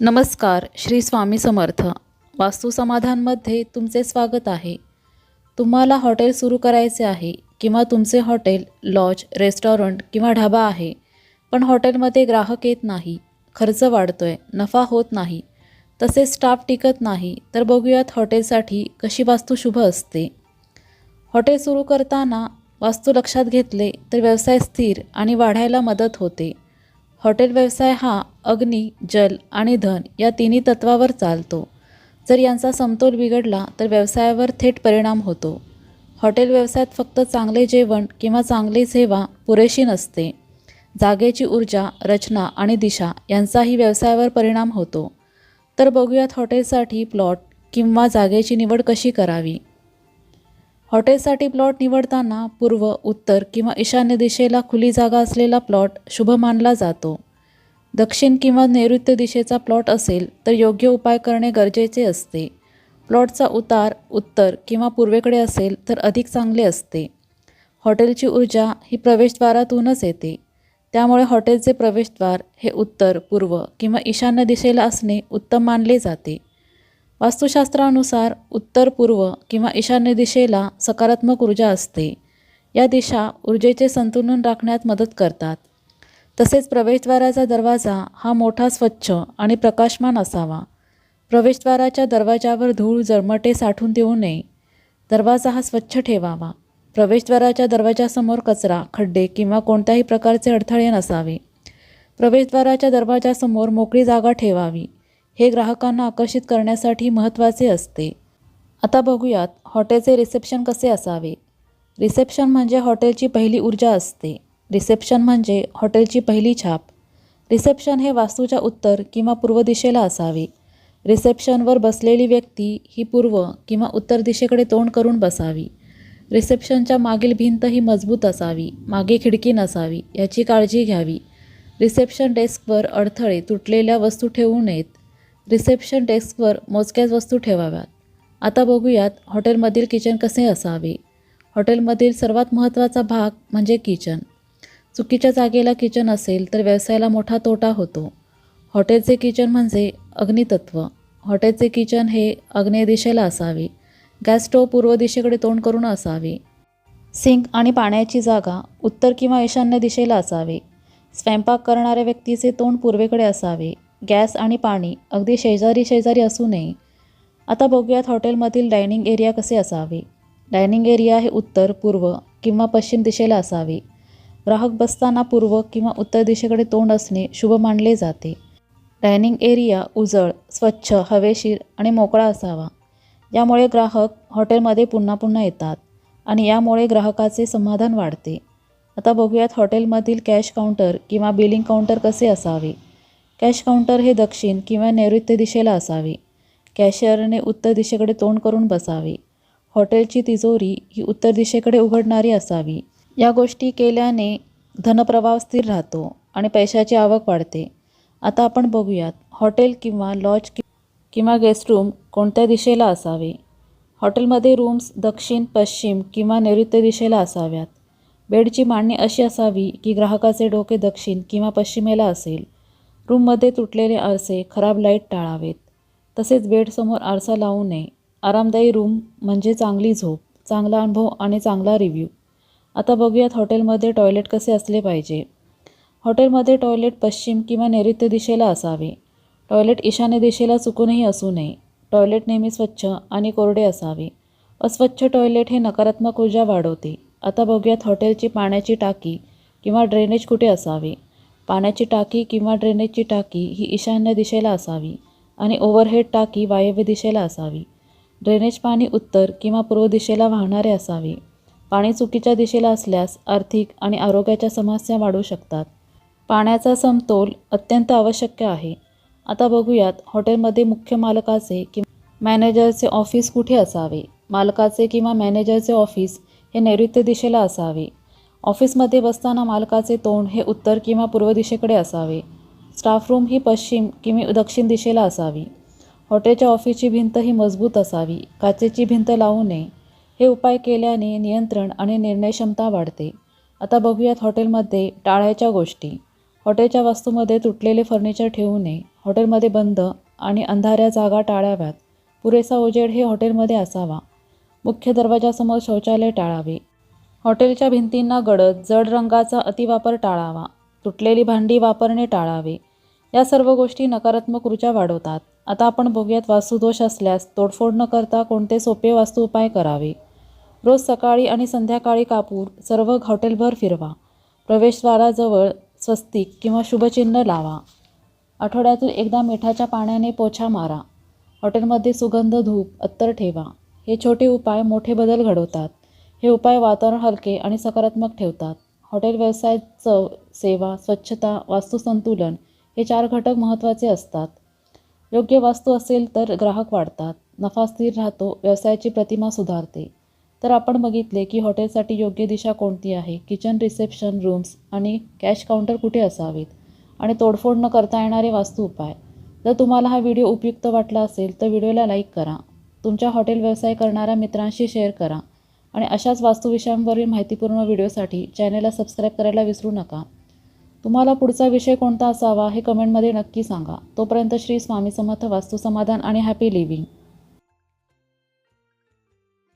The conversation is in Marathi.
नमस्कार श्री स्वामी समर्थ. वास्तू समाधानमध्ये तुमचे स्वागत आहे. तुम्हाला हॉटेल सुरू करायचे आहे किंवा तुमचे हॉटेल लॉज रेस्टॉरंट किंवा ढाबा आहे पण हॉटेलमध्ये ग्राहक येत नाही खर्च वाढतोय नफा होत नाही तसेच स्टाफ टिकत नाही तर बघूयात हॉटेलसाठी कशी वास्तू शुभ असते. हॉटेल सुरू करताना वास्तू लक्षात घेतले तर व्यवसाय स्थिर आणि वाढायला मदत होते. हॉटेल व्यवसाय हा अग्नी जल आणि धन या तिन्ही तत्वावर चालतो. जर यांचा समतोल बिघडला तर व्यवसायावर थेट परिणाम होतो. हॉटेल व्यवसायात फक्त चांगले जेवण किंवा चांगली सेवा पुरेशी नसते. जागेची ऊर्जा रचना आणि दिशा यांचाही व्यवसायावर परिणाम होतो. तर बघूयात हॉटेलसाठी प्लॉट किंवा जागेची निवड कशी करावी? हॉटेलसाठी प्लॉट निवडताना पूर्व उत्तर किंवा ईशान्य दिशेला खुली जागा असलेला प्लॉट शुभ मानला जातो. दक्षिण किंवा नैऋत्य दिशेचा प्लॉट असेल तर योग्य उपाय करणे गरजेचे असते. प्लॉटचा उतार उत्तर किंवा पूर्वेकडे असेल तर अधिक चांगले असते. हॉटेलची ऊर्जा ही प्रवेशद्वारातूनच येते. त्यामुळे हॉटेलचे प्रवेशद्वार हे उत्तर पूर्व किंवा ईशान्य दिशेला असणे उत्तम मानले जाते. वास्तुशास्त्रानुसार उत्तर पूर्व किंवा ईशान्य दिशेला सकारात्मक ऊर्जा असते. या दिशा ऊर्जेचे संतुलन राखण्यात मदत करतात. तसेच प्रवेशद्वाराचा दरवाजा हा मोठा स्वच्छ आणि प्रकाशमान असावा. प्रवेशद्वाराच्या दरवाजावर धूळ जळमटे साठून देऊ नये. दरवाजा हा स्वच्छ ठेवावा. प्रवेशद्वाराच्या दरवाजासमोर कचरा खड्डे किंवा कोणत्याही प्रकारचे अडथळे नसावे. प्रवेशद्वाराच्या दरवाजासमोर मोकळी जागा ठेवावी. हे ग्राहकांना आकर्षित करण्यासाठी महत्त्वाचे असते. आता बघूयात हॉटेलचे रिसेप्शन कसे असावे. रिसेप्शन म्हणजे हॉटेलची पहिली ऊर्जा असते. रिसेप्शन म्हणजे हॉटेलची पहिली छाप. रिसेप्शन हे वास्तूच्या उत्तर किंवा पूर्व दिशेला असावे. रिसेप्शनवर बसलेली व्यक्ती ही पूर्व किंवा उत्तर दिशेकडे तोंड करून बसावी. रिसेप्शनच्या मागील भिंत ही मजबूत असावी. मागे खिडकी नसावी याची काळजी घ्यावी. रिसेप्शन डेस्कवर अडथळे तुटलेल्या वस्तू ठेवू नयेत. रिसेप्शन डेस्कवर मोजक्याच वस्तू ठेवाव्यात. आता बघूयात हॉटेलमधील किचन कसे असावे. हॉटेलमधील सर्वात महत्त्वाचा भाग म्हणजे किचन. चुकीच्या जागेला किचन असेल तर व्यवसायाला मोठा तोटा होतो. हॉटेलचे किचन म्हणजे अग्नितत्व. हॉटेलचे किचन हे अग्नेय दिशेला असावे. गॅस स्टोव पूर्व दिशेकडे तोंड करून असावे. सिंक आणि पाण्याची जागा उत्तर किंवा ईशान्य दिशेला असावे. स्वयंपाक करणाऱ्या व्यक्तीचे तोंड पूर्वेकडे असावे. गॅस आणि पाणी अगदी शेजारी शेजारी असू नये. आता बघूयात हॉटेलमधील डायनिंग एरिया कसे असावे. डायनिंग एरिया हे उत्तर पूर्व किंवा पश्चिम दिशेला असावे. ग्राहक बसताना पूर्व किंवा उत्तर दिशेकडे तोंड असणे शुभ मानले जाते. डायनिंग एरिया उजळ स्वच्छ हवेशीर आणि मोकळा असावा. यामुळे ग्राहक हॉटेलमध्ये पुन्हा पुन्हा येतात आणि यामुळे ग्राहकाचे समाधान वाढते. आता बघूयात हॉटेलमधील कॅश काउंटर किंवा बिलिंग काउंटर कसे असावे. कॅश काउंटर हे दक्षिण किंवा नैऋत्य दिशेला असावे. कॅशियरने उत्तर दिशेकडे तोंड करून बसावे. हॉटेलची तिजोरी ही उत्तर दिशेकडे उघडणारी असावी. या गोष्टी केल्याने धनप्रवाह स्थिर राहतो आणि पैशाची आवक वाढते. आता आपण बघूयात हॉटेल किंवा लॉज कि किंवा गेस्ट रूम कोणत्या दिशेला असावे? हॉटेलमध्ये रूम्स दक्षिण पश्चिम किंवा नैऋत्य दिशेला असाव्यात. बेडची मांडणी अशी असावी की ग्राहकाचे डोके दक्षिण किंवा पश्चिमेला असेल. रूममध्ये तुटलेले आरसे खराब लाइट टाळावेत. तसेच बेडसमोर आरसा लावू नये. आरामदायी रूम म्हणजे चांगली झोप चांगला अनुभव आणि चांगला रिव्ह्यू. आता बघूयात हॉटेलमध्ये टॉयलेट कसे असले पाहिजे. हॉटेलमध्ये टॉयलेट पश्चिम किंवा नैऋत्य दिशेला असावे. टॉयलेट ईशान्य दिशेला चुकूनही असू नये. टॉयलेट नेहमी स्वच्छ आणि कोरडे असावे. अस्वच्छ टॉयलेट हे नकारात्मक ऊर्जा वाढवते. आता बघूयात हॉटेलची पाण्याची टाकी किंवा ड्रेनेज कुठे असावे. पाण्याची टाकी किंवा ड्रेनेजची टाकी ही ईशान्य दिशेला असावी आणि ओव्हरहेड टाकी वायव्य दिशेला असावी. ड्रेनेज पाणी उत्तर किंवा पूर्व दिशेला वाहणारे असावे. पाणी चुकीच्या दिशेला असल्यास आर्थिक आणि आरोग्याच्या समस्या वाढू शकतात. पाण्याचा समतोल अत्यंत आवश्यक आहे. आता बघूयात हॉटेलमध्ये मुख्य मालकाचे किंवा मॅनेजरचे ऑफिस कुठे असावे? मालकाचे किंवा मॅनेजरचे ऑफिस हे नैऋत्य दिशेला असावे. ऑफिसमध्ये बसताना मालकाचे तोंड हे उत्तर किंवा पूर्व दिशेकडे असावे. स्टाफ रूम ही पश्चिम किंवा दक्षिण दिशेला असावी. हॉटेलच्या ऑफिसची भिंत ही मजबूत असावी. काचेची भिंत लावू नये. हे उपाय केल्याने नियंत्रण आणि निर्णयक्षमता वाढते. आता बघूयात हॉटेलमध्ये टाळायच्या गोष्टी. हॉटेलच्या वास्तूमध्ये तुटलेले फर्निचर ठेवू नये. हॉटेलमध्ये बंद आणि अंधाऱ्या जागा टाळाव्यात. पुरेसा उजेड हे हॉटेलमध्ये असावा. मुख्य दरवाजासमोर शौचालय टाळावे. हॉटेलच्या भिंतींना गडद जड रंगाचा अतिवापर टाळावा तुटलेली भांडी वापरणे टाळावे. या सर्व गोष्टी नकारात्मक ऊर्जा वाढवतात. आता आपण बघूयात वास्तुदोष असल्यास तोडफोड न करता कोणते सोपे वास्तू उपाय करावे? रोज सकाळी आणि संध्याकाळी कापूर सर्व हॉटेलभर फिरवा. प्रवेशद्वाराजवळ स्वस्तिक किंवा शुभचिन्ह लावा. आठवड्यातून एकदा मिठाच्या पाण्याने पोछा मारा. हॉटेलमध्ये सुगंध धूप अत्तर ठेवा. हे छोटे उपाय मोठे बदल घडवतात. हे उपाय वातावरण हलके आणि सकारात्मक ठेवतात. हॉटेल व्यवसाय चव सेवा स्वच्छता वास्तुसंतुलन हे चार घटक महत्त्वाचे असतात. योग्य वास्तू असेल तर ग्राहक वाढतात. नफा स्थिर राहतो व्यवसायाची प्रतिमा सुधारते. तर आपण बघितले की हॉटेलसाठी योग्य दिशा कोणती आहे? किचन रिसेप्शन रूम्स आणि कॅश काउंटर कुठे असावेत? आणि तोडफोड न करता येणारे वास्तू उपाय? जर तुम्हाला हा व्हिडिओ उपयुक्त वाटला असेल तर व्हिडिओला लाईक करा. तुमच्या हॉटेल व्यवसाय करणाऱ्या मित्रांशी शेअर करा. आणि अशाच वास्तुविषयांवरील माहितीपूर्ण व्हिडिओसाठी चॅनलला सबस्क्राईब करायला विसरू नका. तुम्हाला पुढचा विषय कोणता असावा हे कमेंटमध्ये नक्की सांगा. तोपर्यंत श्री स्वामी समर्थ वास्तू समाधान आणि हॅपी लिव्हिंग.